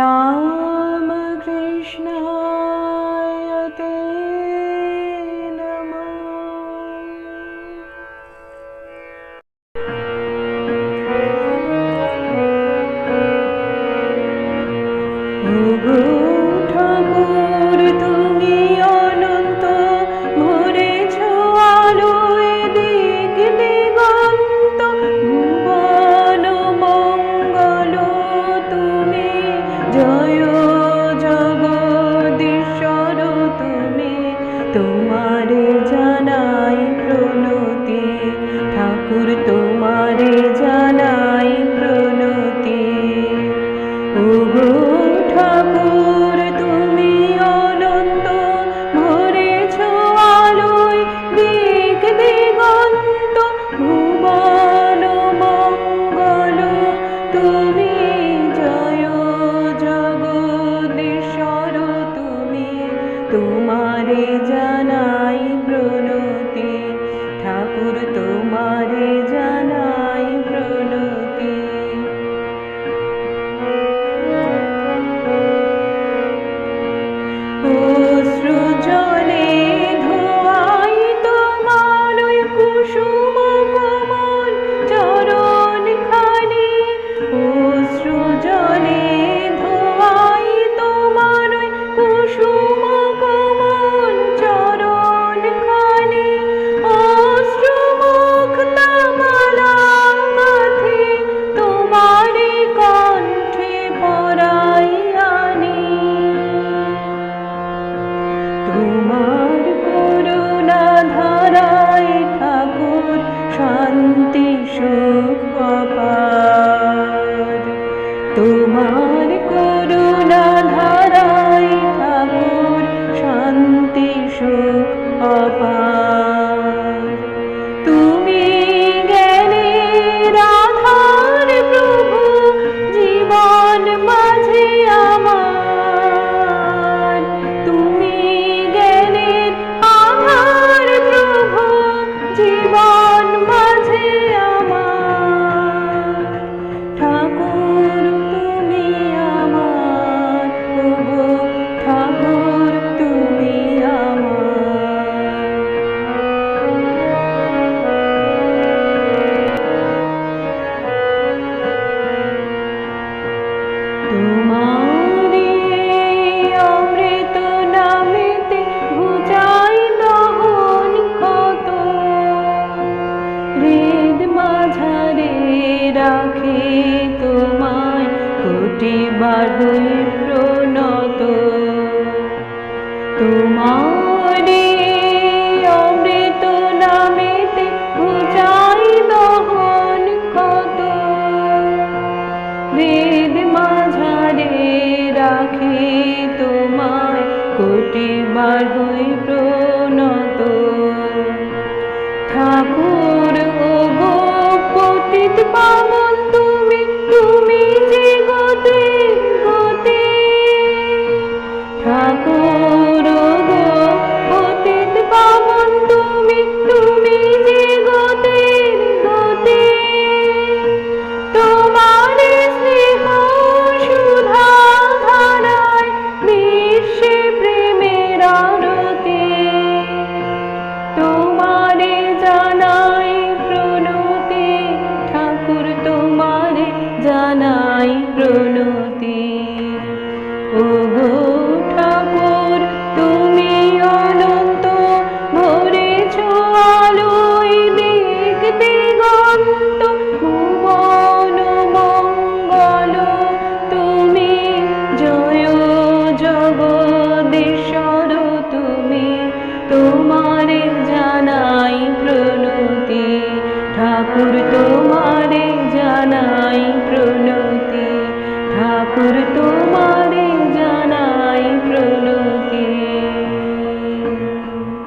म कृष्णयते नमः। রাখে তোমায় কোটি বাহুল প্রণত তোমার অমৃত কত। মাঝারে রাখি তোমায় কোটি বাহুল অমৃত পাবন তুমি তুমি যে গতি গতি। ঠাকুর। मूर्ति